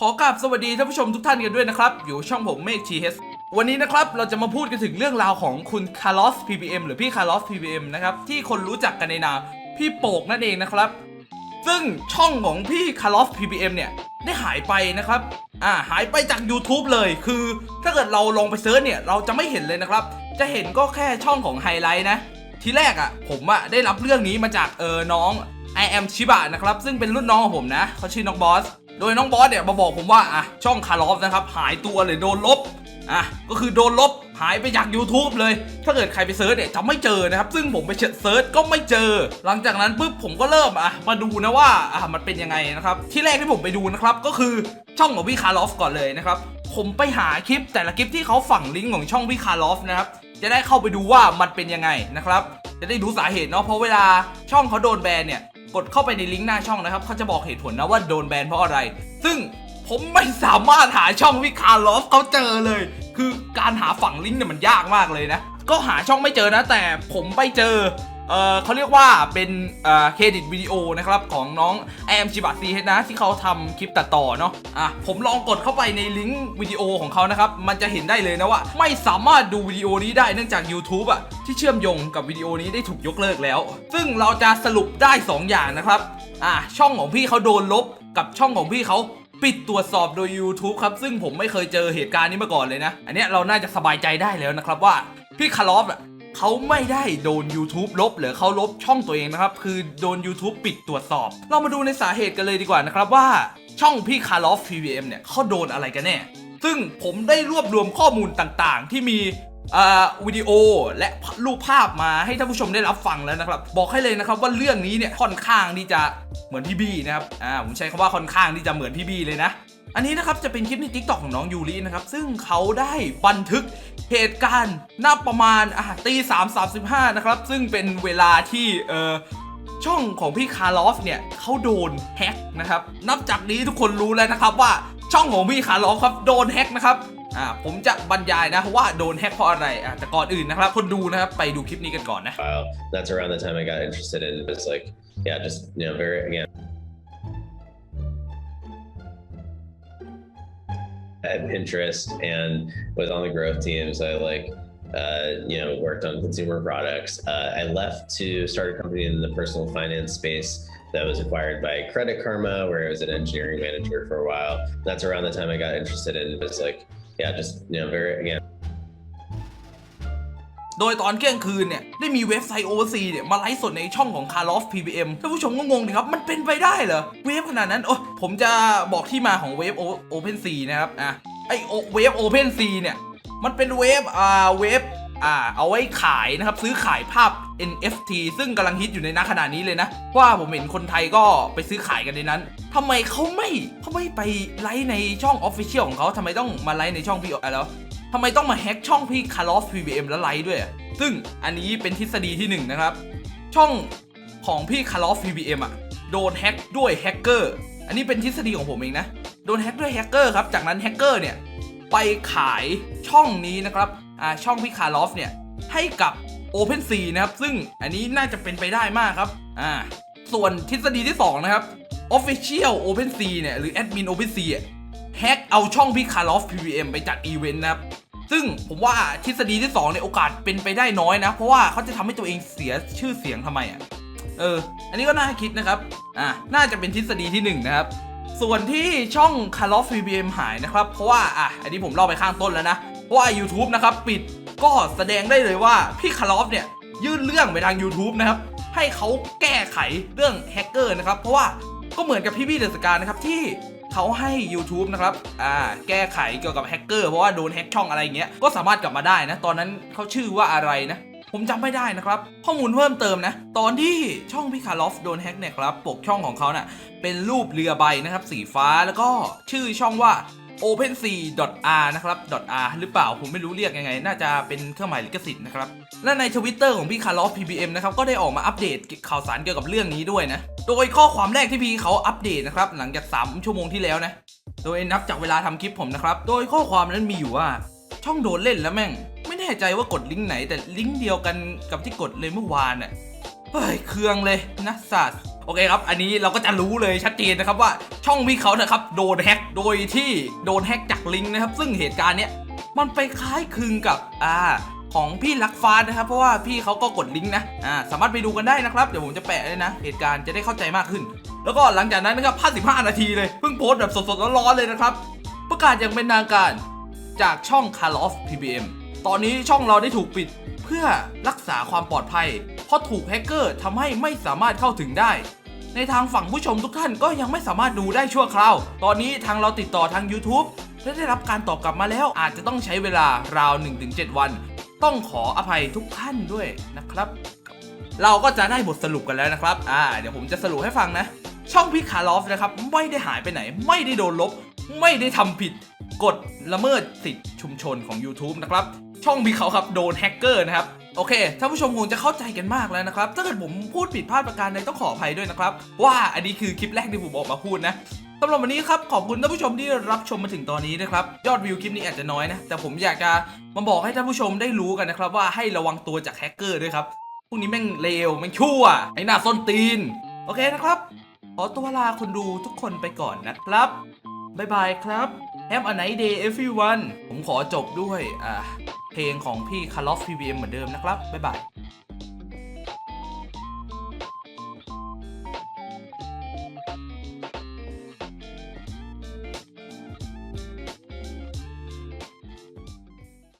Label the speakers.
Speaker 1: ขอกราบสวัสดีท่านผู้ชมทุกท่านกันด้วยนะครับ อยู่ช่องผมเมฆทีเฮสวันนี้นะครับเราจะมาพูดกันถึงเรื่องราวของคุณคาร์ลอส PPM หรือพี่คาร์ลอส PPM นะครับ ที่คนรู้จักกันในนามพี่โปกนั่นเองนะครับ ซึ่งช่องของพี่คาร์ลอส PPM เนี่ย ได้หายไปนะครับอ่าหายไปจาก YouTube เลยคือ ถ้าเกิดเราลองไปเซิร์ชเนี่ยเราจะไม่เห็นเลยนะครับ จะเห็นก็แค่ช่องของไฮไลท์นะ ทีแรกอะ่ะผมอะได้รับเรื่องนี้มาจากเออน้อง I am ชิบะนะครับซึ่งเป็นรุ่นน้องของผมนะเขาชื่อน้องบอส โดยน้องบอสเนี่ยมาบอกผมว่าอะช่องคาร์ลอฟนะครับหายตัวเลยโดนลบอะก็คือโดนลบหายไปจาก YouTube เลย ถ้าเกิดใครไปเซิร์ชเนี่ยจะไม่เจอนะครับ ซึ่งผมไปเซิร์ชก็ไม่เจอ หลังจากนั้นปุ๊บผมก็เริ่มอะมาดูนะว่าอะมันเป็นยังไงนะครับ ที่แรกที่ผมไปดูนะครับก็คือช่องของพี่คาร์ลอฟก่อนเลยนะครับ ผมไปหาคลิปแต่ละคลิปที่เขาฝังลิงก์ของช่องพี่คาร์ลอฟนะครับ จะได้เข้าไปดูว่ามันเป็นยังไงนะครับ จะได้รู้สาเหตุเนาะ เพราะเวลาช่องเขาโดนแบนเนี่ย กดเข้าไปในลิงก์หน้าช่องนะครับเขาจะบอกเหตุผลนะว่าโดนแบนเพราะอะไร ซึ่งผมไม่สามารถหาช่องวิคาร์ลอฟเขาเจอเลย คือการหาฝั่งลิงก์เนี่ยมันยากมากเลยนะ ก็หาช่องไม่เจอนะแต่ผมไปเจอ เออเขาเรียกว่าเป็นเออเครดิตวิดีโอนะครับของน้องแอมชิบะซีเฮดนะที่เขาทำคลิปตัดต่อเนาะอะผมลองกดเข้าไปในลิงก์วิดีโอของเขานะครับ มันจะเห็นได้เลยนะว่า ไม่สามารถดูวิดีโอนี้ได้เนื่องจาก YouTube อะที่เชื่อมโยงกับวิดีโอนี้ได้ถูกยกเลิกแล้ว ซึ่งเราจะสรุปได้ 2 อย่างนะครับอะช่องของพี่เขาโดนลบกับช่องของพี่เขาปิดตรวจสอบโดย YouTube ครับ ซึ่งผมไม่เคยเจอเหตุการณ์นี้มาก่อนเลยนะ อันเนี้ยเราน่าจะสบายใจได้แล้วนะครับว่า พี่คาร์ลอฟอะ เขาไม่ได้โดน YouTube ลบหรือเขาลบช่องตัวเองนะครับ คือโดน YouTube ปิดตรวจสอบ เรามาดูในสาเหตุกันเลยดีกว่านะครับว่าช่องพี่คาร์ลอฟ PVM เนี่ยเขาโดนอะไรกันแน่ ซึ่งผมได้รวบรวมข้อมูลต่างๆ ที่มีวิดีโอและรูปภาพมาให้ท่านผู้ชมได้รับฟังแล้วนะครับ บอกให้เลยนะครับว่าเรื่องนี้เนี่ยค่อนข้างที่จะเหมือนพี่บี้นะครับอ่าผมใช้คำว่าค่อนข้างที่จะเหมือนพี่บี้เลยนะ อันนี้นะครับจะเป็นคลิปใน TikTok ของน้องยูรินะครับซึ่งเขาได้บันทึก เหตุการณ์นับประมาณอะตีสามสามสิบห้านะครับ ซึ่งเป็นเวลาที่เออช่องของพี่คาร์ลอฟเนี่ยเขาโดนแฮ็กนะครับ นับจากนี้ทุกคนรู้แล้วนะครับว่าช่องของพี่คาร์ลอฟครับโดนแฮ็กนะครับอ่าผมจะบรรยายนะว่าโดนแฮ็กเพราะอะไรอะแต่ก่อนอื่นนะครับ คนดูนะครับไปดูคลิปนี้กันก่อนนะ
Speaker 2: That's around the time I got interested in just like yeah, just you know, very again. At Pinterest and was on the growth teams, I like uh, you know worked on consumer products. Uh, I left to start a company in the personal finance space that was acquired by Credit Karma, where I was an engineering manager for a while. That's around the time I got interested in just like yeah, just you know very again.
Speaker 1: โดยตอนเที่ยงคืนเนี่ยได้มีเว็บไซต์ OC เนี่ยมาไลฟ์สดในช่องของ Car of PBM ท่านผู้ชมก็งงดิครับ มันเป็นไปได้เหรอ เวฟขนาดนั้น โอ้ผมจะบอกที่มาของเวฟ Open C นะครับ อะ ไอเวฟ Open C เนี่ย มันเป็นเวฟอ่า เวฟอ่า เอาไว้ขายนะครับ ซื้อขายภาพ NFT ซึ่งกำลังฮิตอยู่ในนักขณะนี้เลยนะ ว่าผมเห็นคนไทยก็ไปซื้อขายกันในนั้นทำไมเขาไม่เขาไม่ไปไลฟ์ในช่อง Official ของเขาทำไมต้องมาไลฟ์ในช่องพี่อะไรแล้ว ทำไมต้องมาแฮ็กช่องพี่ c a r l o f PBM แล้วไลฟ์ด้วย ซึ่งอันนี้เป็นทฤษฎีที่หนึ่งนะครับ ช่องของพี่ c a r l o f PBM อะโดนแฮ็กด้วยแฮกเกอร์ อันนี้เป็นทฤษฎีของผมเองนะ โดนแฮ็กด้วยแฮกเกอร์ครับ จากนั้นแฮกเกอร์เนี่ยไปขายช่องนี้นะครับอ่าช่องพี่ c a r l o f เนี่ยให้กับ OpenSea นะครับ ซึ่งอันนี้น่าจะเป็นไปได้มากครับอ่าส่วนทฤษฎีที่ 2 นะครับ Official OpenSea เนี่ยหรือ Admin OpenSea อะ แฮกเอาช่องพี่คาร์ลอฟ PVM ไปจัดอีเวนต์นะครับซึ่งผมว่าทฤษฎีที่2เนี่ยโอกาสเป็นไปได้น้อยนะ เพราะว่าเขาจะทำให้ตัวเองเสียชื่อเสียงทำไมอะเออ อันนี้ก็น่าคิดนะครับอ่าน่าจะเป็นทฤษฎีที่ 1 นะครับ ส่วนที่ช่อง c a r l o f PVM หายนะครับ เพราะว่าอะอันนี้ผมเล่าไปข้างต้นแล้วนะเพราะว่า YouTube นะครับ ปิดก็แสดงได้เลยว่าพี่คาร์ลอฟเนี่ย ยื่นเรื่องไปทาง YouTube นะครับ ให้เขาแก้ไขเรื่องแฮกเกอร์นะครับ เพราะว่าก็เหมือนกับพี่พี่เดอะสการนะครับที่ เขาให้ YouTube นะครับอ่าแก้ไขเกี่ยวกับแฮกเกอร์เพราะว่าโดนแฮกช่องอะไรอย่างเงี้ยก็สามารถกลับมาได้นะตอนนั้นเขาชื่อว่าอะไรนะผมจำไม่ได้นะครับ ข้อมูลเพิ่มเติมนะ ตอนที่ช่องพิคาร์ลอฟโดนแฮกเนี่ยครับ ปกช่องของเขาน่ะเป็นรูปเรือใบนะครับ สีฟ้าแล้วก็ชื่อช่องว่า OpenSea.r นะครับ .r หรือเปล่าผมไม่รู้เรียกยังไง น่าจะเป็นเครื่องหมายลิขสิทธิ์นะครับ และในทวิตเตอร์ของพี่คาร์ลอฟ PBM นะครับ ก็ได้ออกมาอัปเดตข่าวสารเกี่ยวกับเรื่องนี้ด้วยนะ โดยข้อความแรกที่พี่เขาอัปเดตนะครับ หลังจาก 3 ชั่วโมงที่แล้วนะ โดยนับจากเวลาทำคลิปผมนะครับ โดยข้อความนั้นมีอยู่ว่า ช่องโดนเล่นแล้วแม่ง ไม่แน่ใจว่ากดลิงก์ไหน แต่ลิงก์เดียวกันกับที่กดเลยเมื่อวานน่ะเฮ้ยเครืองเลยนะสัตว์ โอเคครับ อันนี้เราก็จะรู้เลยชัดเจนนะครับว่าช่องพี่เขานะครับโดนแฮ็กโดยที่โดนแฮ็กจากลิงก์นะครับ ซึ่งเหตุการณ์เนี้ยมันไปคล้ายคลึงกับอ่าของพี่ลักฟ้านะครับ เพราะว่าพี่เขาก็กดลิงก์นะอ่าสามารถไปดูกันได้นะครับเดี๋ยวผมจะแปะเลยนะ เหตุการณ์จะได้เข้าใจมากขึ้น แล้วก็หลังจากนั้นนะครับ55นาทีเลยเพิ่งโพสต์แบบสดๆร้อนๆเลยนะครับ ประกาศอย่างเป็นทางการจากช่อง Carlos PBM ตอนนี้ช่องเราได้ถูกปิดเพื่อรักษาความปลอดภัย เพราะถูกแฮกเกอร์ทำให้ไม่สามารถเข้าถึงได้ ในทางฝั่งผู้ชมทุกท่านก็ยังไม่สามารถดูได้ชั่วคราว ตอนนี้ทางเราติดต่อทาง YouTube และได้รับการตอบกลับมาแล้วอาจจะต้องใช้เวลาราว 1-7 วัน ต้องขออภัยทุกท่านด้วยนะครับเราก็จะได้บทสรุปกันแล้วนะครับ อ่า เดี๋ยวผมจะสรุปให้ฟังนะ ช่องพี่คาร์ลอฟนะครับ ไม่ได้หายไปไหน ไม่ได้โดนลบ ไม่ได้ทำผิด กฎละเมิดสิทธิชุมชนของ YouTube นะครับ ช่องพี่เขาครับ โดนแฮกเกอร์นะครับ โอเคท่านผู้ชมคงจะเข้าใจกันมากแล้วนะครับ ถ้าเกิดผมพูดผิดพลาดประการใดต้องขออภัยด้วยนะครับ ว่าอันนี้คือคลิปแรกที่ผมออกมาพูดนะสำหรับวันนี้ครับ ขอบคุณท่านผู้ชมที่รับชมมาถึงตอนนี้นะครับ ยอดวิวคลิปนี้อาจจะน้อยนะ แต่ผมอยากจะมาบอกให้ท่านผู้ชมได้รู้กันนะครับ ว่าให้ระวังตัวจากแฮกเกอร์ด้วยครับพวกนี้แม่งเลวแม่งชั่วไอ้หน้าส้นตีน โอเคนะครับ ขอตัวลาคนดูทุกคนไปก่อนนะครับบ๊ายบายครับ Have a nice day everyone ผมขอจบด้วยอ่า เพลงของพี่คาร์ลอฟพีบีเอ็มเหมือนเดิมนะครับ บ๊ายบาย